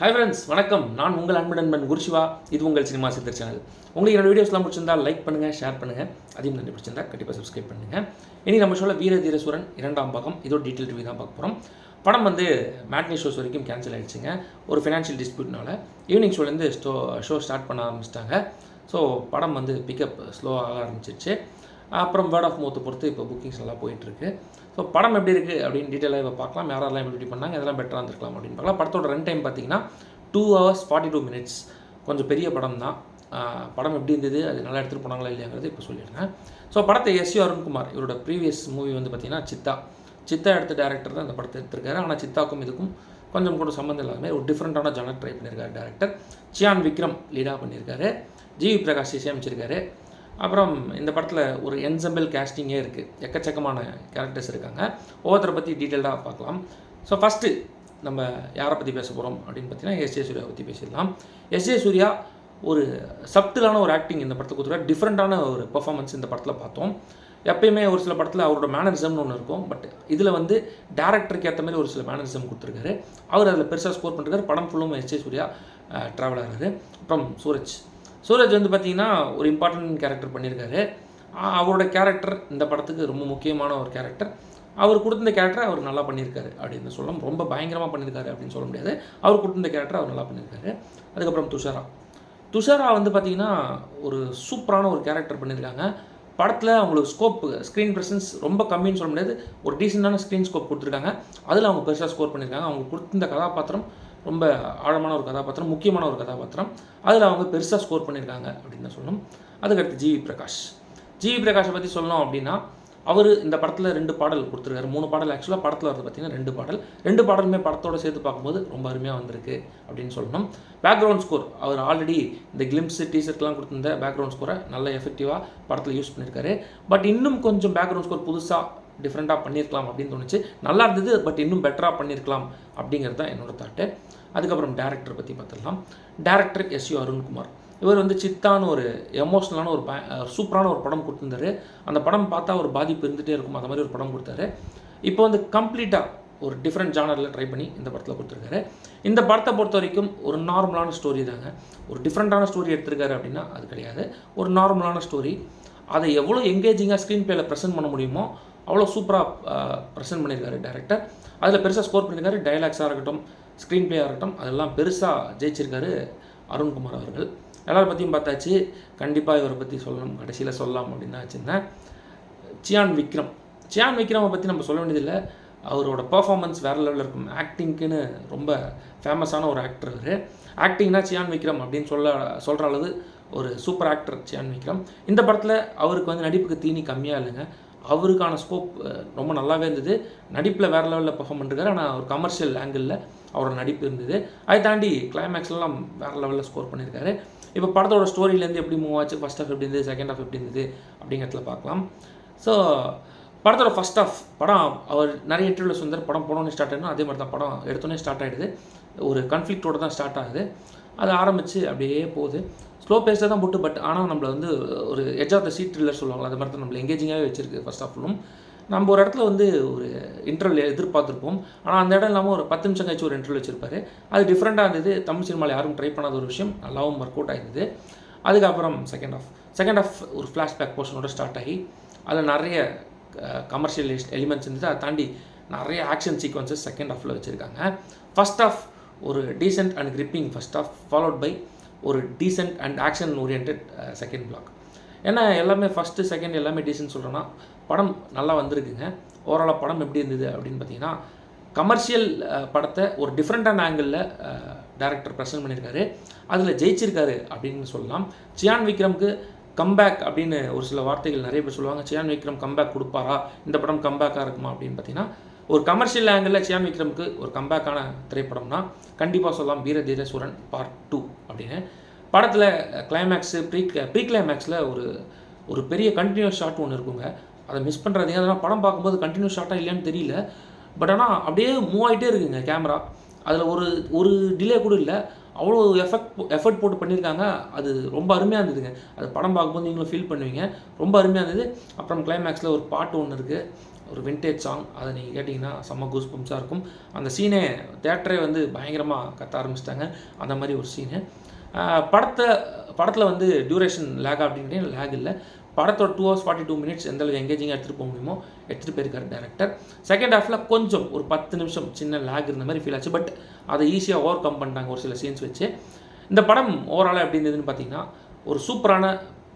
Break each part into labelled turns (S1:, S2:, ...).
S1: Hi friends வணக்கம். நான் உங்கள் அன்பு நண்பன் குருஷிவா. இது உங்கள் சினிமா சித்தர் சேனல் உங்களுக்கு என்னோட வீடியோஸ்லாம் பிடிச்சிருந்தா லைக் பண்ணுங்கள் ஷேர் பண்ணுங்கள் அதையும் நன்றி பிடிச்சிருந்தா கண்டிப்பாக சப்ஸ்கிரைப் பண்ணுங்கள் இனி நம்ம சொல்ல வீர தீரசூரன் இரண்டாம் பாகம். இதோ டீட்டெயில் ரிவ்யூ தான் பார்க்க போகிறோம் படம் வந்து மேட்னி ஷோஸ் வரைக்கும் கேன்சல் ஆகிடுச்சுங்க ஒரு ஃபினான்ஷியல் டிஸ்பியூட்னால ஈவினிங் ஷோலேருந்து ஸ்டோ ஷோ ஸ்டார்ட் பண்ண ஆரம்பிச்சிட்டாங்க. ஸோ படம் வந்து பிக்கப் ஸ்லோ ஆக ஆரம்பிச்சிருச்சு. அப்புறம் வேர்ட் ஆஃப் மவுத்தை பொறுத்து இப்போ புக்கிங்ஸ் நல்லா போயிட்டுருக்கு ஸோ படம் எப்படி இருக்குது அப்படின்னு டீட்டெயிலாக இப்போ பார்க்கலாம். யாரெல்லாம் எப்படி பண்ணாங்க இதெல்லாம் பெட்டராக இருந்திருக்கலாம் அப்படின்னு பார்க்கலாம். படத்தோட ரன் டைம் பார்த்தீங்கன்னா two hours forty two minutes கொஞ்சம் பெரிய படம் தான். படம் எப்படி இருந்தது அது நல்லா எடுத்துகிட்டு போனாங்களா இல்லையாங்கிறது இப்போ சொல்லிடுறேன். ஸோ படத்தை எஸ்யூ அருண்குமார் இவரோட ப்ரீவியஸ் மூவி வந்து பார்த்தீங்கன்னா சித்தா. சித்தா எடுத்த டேரக்டர் தான் இந்த படத்தை எடுத்திருக்காரு. ஆனால் சித்தாக்கும் இதுக்கும் கொஞ்சம் கூட சம்மந்தம் இல்லாமல் ஒரு டிஃப்ரெண்ட்டான ஜானர் ட்ரை பண்ணியிருக்காரு டேரக்டர் சியான் விக்ரம் லீடாக பண்ணியிருக்காரு. ஜிவி பிரகாஷ் இசையமைச்சிருக்காரு. அப்புறம் இந்த படத்தில் ஒரு என்சம்பிள் கேஸ்டிங்கே இருக்குது எக்கச்சக்கமான கேரக்டர்ஸ் இருக்காங்க. ஒவ்வொருத்தரை பற்றி டீட்டெயில்டாக பார்க்கலாம். ஸோ ஃபஸ்ட்டு நம்ம யாரை பற்றி பேச போகிறோம் அப்படின்னு பார்த்தீங்கன்னா எஸ் ஜே சூர்யா பற்றி பேசிடலாம். எஸ் ஏ சூர்யா ஒரு சப்டிலான ஒரு ஆக்டிங் இந்த படத்தை கொடுத்துருக்கா டிஃப்ரெண்ட்டான ஒரு பெர்ஃபார்மன்ஸ் இந்த படத்தில் பார்த்தோம். எப்பயுமே ஒரு சில படத்தில் அவரோட மேனரிசம்னு ஒன்று இருக்கும். பட் இதில் வந்து டேரக்டருக்கு ஏற்ற மாதிரி ஒரு சில மேனரிசம் கொடுத்துருக்காரு. அவர் அதில் பெருசாக ஸ்கோர் பண்ணுறாரு படம் ஃபுல்லும் எஸ் ஏ சூர்யா ட்ராவல் ஆகிறாரு அப்புறம் சூரஜ். சூரஜ் வந்து பார்த்தீங்கன்னா ஒரு இம்பார்ட்டன்ட் கேரக்டர் பண்ணியிருக்காரு. அவரோட கேரக்டர் இந்த படத்துக்கு ரொம்ப முக்கியமான ஒரு கேரக்டர் அவர் கொடுத்த கேரக்டர் அவர் நல்லா பண்ணியிருக்காரு அப்படின்னு சொல்லலாம் ரொம்ப பயங்கரமாக பண்ணியிருக்காரு அப்படின்னு சொல்ல முடியாது. அவர் கொடுத்த கேரக்டர் அவர் நல்லா பண்ணியிருக்காரு. அதுக்கப்புறம் துஷாரா. துஷாரா வந்து பார்த்தீங்கன்னா ஒரு சூப்பரான ஒரு கேரக்டர் பண்ணியிருக்காங்க. படத்தில் அவங்களுக்கு ஸ்கோப் ஸ்க்ரீன் ப்ரெசன்ஸ் ரொம்ப கம்மின்னு சொல்ல முடியாது. ஒரு டீசெண்டான ஸ்க்ரீன் ஸ்கோப் கொடுத்துருக்காங்க. அதில் அவங்க பெருசாக ஸ்கோர் பண்ணியிருக்காங்க. அவங்க கொடுத்த கதாபாத்திரம் ரொம்ப ஆழமான ஒரு கதாபாத்திரம் முக்கியமான ஒரு கதாபாத்திரம். அதில் அவங்க பெருசாக ஸ்கோர் பண்ணியிருக்காங்க அப்படின்னு தான் சொல்லணும். அதுக்கடுத்து ஜிவி பிரகாஷ். ஜிவி பிரகாஷை பற்றி சொல்லணும் அப்படின்னா அவர் இந்த படத்தில் ரெண்டு பாடல் கொடுத்துருக்காரு. மூணு பாடல் ஆக்சுவலாக படத்தில் வந்து பார்த்தீங்கன்னா ரெண்டு பாடல். ரெண்டு பாடலுமே படத்தோட சேர்த்து பார்க்கும்போது ரொம்ப அருமையாக வந்திருக்கு அப்படின்னு சொல்லணும். பேக்ரவுண்ட் ஸ்கோர் அவர் ஆல்ரெடி இந்த கிளிம்ஸ் டீசர்ட்லாம் கொடுத்துருந்த பேக்ரவுண்ட் ஸ்கோரை நல்ல எஃபெக்டிவாக படத்தில் யூஸ் பண்ணியிருக்காரு பட் இன்னும் கொஞ்சம் பேக்ரவுண்ட் ஸ்கோர் புதுசாக டிஃப்ரெண்ட்டாக பண்ணியிருக்கலாம் அப்படின்னு தோணுச்சு. நல்லா இருந்தது பட் இன்னும் பெட்டராக பண்ணியிருக்கலாம் அப்படிங்கிறது தான் என்னோட தாட்டு அதுக்கப்புறம் டேரக்டர் பற்றி பார்த்துடலாம். Director S U Arunkumar. இவர் வந்து சித்தான்னு ஒரு எமோஷ்னலான ஒரு சூப்பரான ஒரு படம் கொடுத்துருந்தாரு. அந்த படம் பார்த்தா ஒரு பாதிப்பு இருந்துகிட்டே இருக்கும். அந்த மாதிரி ஒரு படம் கொடுத்தாரு. இப்போ வந்து கம்ப்ளீட்டாக ஒரு டிஃப்ரெண்ட் ஜானரில் ட்ரை பண்ணி இந்த படத்தில் கொடுத்துருக்காரு. இந்த படத்தை பொறுத்த வரைக்கும் ஒரு நார்மலான ஸ்டோரி தாங்க. ஒரு டிஃப்ரெண்ட்டான ஸ்டோரி எடுத்திருக்காரு அப்படின்னா அது கிடையாது. ஒரு நார்மலான ஸ்டோரி அதை எவ்வளோ எங்கேஜிங்காக ஸ்க்ரீன் பிளேயில் ப்ரெசென்ட் பண்ண முடியுமோ அவ்வளோ சூப்பராக ப்ரெசென்ட் பண்ணியிருக்காரு டேரக்டர் அதில் பெருசாக ஸ்கோர் பண்ணியிருக்காரு டைலாக்ஸாக இருக்கட்டும் ஸ்க்ரீன் பிளேயாக இருக்கட்டும் அதெல்லாம் பெருசாக ஜெயிச்சிருக்காரு அருண்குமார் அவர்கள். எல்லாரை பற்றியும் பார்த்தாச்சு. கண்டிப்பாக இவரை பற்றி சொல்லணும். கடைசியில் சொல்லலாம் அப்படின்னு வச்சுருந்தேன். சியான் விக்ரம். சியான் விக்ரமை பற்றி நம்ம சொல்ல வேண்டியதில்லை. அவரோட பர்ஃபார்மன்ஸ் வேறு லெவலில் இருக்கும். ஆக்டிங்க்குன்னு ரொம்ப ஃபேமஸான ஒரு ஆக்டர் அவர். ஆக்டிங்னா சியான் விக்ரம் அப்படின்னு சொல்ல சொல்கிற அளவு ஒரு சூப்பர் ஆக்டர் சியான் விக்ரம். இந்த படத்தில் அவருக்கு வந்து நடிப்புக்கு தீனி கம்மியாக இல்லைங்க. அவருக்கான ஸ்கோப் ரொம்ப நல்லாவே இருந்தது. நடிப்பில் வேறு லெவலில் பர்ஃபார்ம் பண்ணிருக்காரு. ஆனால் ஒரு கமர்ஷியல் ஆங்கிளில் அவரோட நடிப்பு இருந்தது. அதை தாண்டி கிளைமேக்ஸ்லாம் வேறு லெவலில் ஸ்கோர் பண்ணியிருக்காரு இப்போ படத்தோட ஸ்டோரியிலேருந்து எப்படி மூவ் ஆச்சு? ஃபஸ்ட் ஆஃப் எப்படி இருந்தது? செகண்ட் ஆஃப் எப்படி இருந்தது? அப்படிங்கிறதுல பார்க்கலாம். ஸோ படத்தோட ஃபஸ்ட் ஆஃப் படம் அவர் நிறைய இன்டர்வியூவில் வந்து படம் போனோன்னே ஸ்டார்ட் ஆகிடும் அதே மாதிரி தான் படம் எடுத்தோன்னே ஸ்டார்ட் ஆகிடுது ஒரு கன்ஃப்ளிக்டோடு தான் ஸ்டார்ட் ஆகுது. அது ஆரம்பித்து அப்படியே போகுது. ஸ்லோ பேஸில் தான் போட்டு பட் ஆனால் நம்மளை வந்து ஒரு edge of the seat thriller சொல்லுவாங்களா அது மாதிரி தான் நம்மளை எங்கேஜிங்காகவே வச்சிருக்கு ஃபர்ஸ்ட் ஆஃப் ஃபுல்லும் நம்ம ஒரு இடத்துல வந்து ஒரு இன்டர்வல் எதிர்பார்த்துருப்போம். ஆனால் அந்த இடம் இல்லாமல் ஒரு பத்து நிமிஷம் கழிச்சு ஒரு இன்டர்வல் வச்சிருப்பாரு. அது டிஃப்ரெண்ட்டாக இருந்தது. தமிழ் சினிமாவில் யாரும் ட்ரை பண்ணாத ஒரு விஷயம். நல்லாவும் ஒர்க் அவுட் ஆயிருந்தது. அதுக்கப்புறம் செகண்ட் ஆஃப் செகண்ட் ஆஃப் ஒரு ஃப்ளாஷ்பேக் போர்ஷனோட ஸ்டார்ட் ஆகி அதில் நிறைய கமர்ஷியல் எலிமெண்ட்ஸ் இருந்தது. அதை தாண்டி நிறைய ஆக்ஷன் சீக்வன்சஸ் செகண்ட் ஆஃபில் வச்சுருக்காங்க. ஃபர்ஸ்ட் ஆஃப் ஒரு decent and gripping first half followed by ஒரு decent and action oriented second block ஏன்னா எல்லாமே ஃபஸ்ட்டு செகண்ட் எல்லாமே டீசென்ட் சொல்கிறேன்னா படம் நல்லா வந்திருக்குங்க. ஓவராலாக படம் எப்படி இருந்தது அப்படின்னு பார்த்தீங்கன்னா கமர்ஷியல் uh, படத்தை ஒரு டிஃப்ரெண்ட்டான ஆங்கிளில் டேரக்டர் ப்ரெசென்ட் பண்ணியிருக்காரு. அதில் ஜெயிச்சிருக்காரு அப்படின்னு சொல்லலாம். சியான் விக்ரம்க்கு கம்பேக் அப்படின்னு ஒரு சில வார்த்தைகள் நிறைய பேர் சொல்லுவாங்க. சியான் விக்ரம் கம்பேக் கொடுப்பாரா? இந்த படம் கம்பேக்காக இருக்குமா அப்படின்னு பார்த்தீங்கன்னா ஒரு கமர்ஷியல் ஆங்கிளில் சியான் விக்ரமுக்கு ஒரு கம்பேக்கான திரைப்படம்னா கண்டிப்பாக சொல்லலாம் வீரதீர சுரன் பார்ட் டூ அப்படின்னு. படத்தில் கிளைமேக்ஸு ப்ரீ ப்ரீ கிளைமேக்ஸில் ஒரு ஒரு பெரிய கண்டினியூஸ் ஷாட் ஒன்று இருக்குங்க. அதை மிஸ் பண்ணுறது அதனால் படம் பார்க்கும்போது கண்டினியூஸ் ஷாட்டாக இல்லையான்னு தெரியல. பட் ஆனால் அப்படியே மூவ் ஆகிட்டே இருக்குங்க கேமரா அதில் ஒரு ஒரு டிலே கூட இல்லை. அவ்வளோ எஃபெக்ட் எஃபர்ட் போட்டு பண்ணியிருக்காங்க. அது ரொம்ப அருமையாக இருந்ததுங்க. அது படம் பார்க்கும்போது நீங்களும் ஃபீல் பண்ணுவீங்க. ரொம்ப அருமையாக இருந்தது. அப்புறம் கிளைமேக்ஸில் ஒரு பாட்டு ஒன்று இருக்குது ஒரு வின்டேஜ் சாங் அதை நீங்கள் கேட்டிங்கன்னா செம்ம கூஸ் பம்ப்ஸாக இருக்கும். அந்த சீனே தேட்டரே வந்து பயங்கரமாக கத்த ஆரம்பிச்சிட்டாங்க. அந்த மாதிரி ஒரு சீனு படத்தை படத்தில் வந்து டியூரேஷன் லேக் அப்படின்ட்டு லேக் இல்லை. படத்தோட two hours forty two minutes எந்த அளவுக்கு எங்கேஜிங்காக எடுத்துகிட்டு போக முடியுமோ எடுத்துகிட்டு போயிருக்காரு டேரக்டர் செகண்ட் ஹாஃபில் கொஞ்சம் ஒரு பத்து நிமிஷம் சின்ன லேக் இருந்த மாதிரி ஃபீல் ஆச்சு. பட் அதை ஈஸியாக ஓவர் கம் பண்ணிட்டாங்க ஒரு சில சீன்ஸ் வச்சு. இந்த படம் ஓவராலாக எப்படி இருந்ததுன்னு பார்த்தீங்கன்னா ஒரு சூப்பரான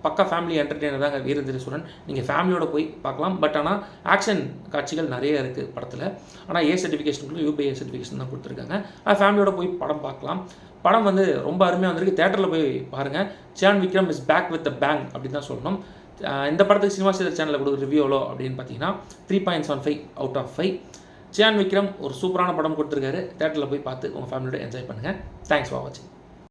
S1: பக்கா ஃபேமிலி என்டர்டெய்னர் தாங்க வீரதீரசுரன் நீங்கள் ஃபேமிலியோட போய் பார்க்கலாம். பட் ஆனால் ஆக்ஷன் காட்சிகள் நிறைய இருக்குது படத்தில். ஆனால் ஏ சர்டிஃபிகேஷனுக்குள்ள யூபிஐ சர்டிஃபிகேஷன் தான் கொடுத்துருக்காங்க. ஆனால் ஃபேமிலியோட போய் படம் பார்க்கலாம். படம் வந்து ரொம்ப அருமையாக வந்திருக்கு. தேட்டரில் போய் பாருங்கள் Chiyaan Vikram is back with the bang அப்படின்னு தான் சொல்லணும். இந்த படத்துக்கு சினிமா சேதர் சேனலில் கொடுக்குற ரிவ்யூ எவ்வளோ அப்படின்னு பார்த்தீங்கன்னா three point seven five out of five Chiyaan Vikram ஒரு சூப்பரான படம் கொடுத்துருக்காரு. தேட்டரில் போய் பார்த்து உங்கள் ஃபேமிலியோட என்ஜாய் பண்ணுங்கள் தேங்க்ஸ் ஃபார் வாட்சிங்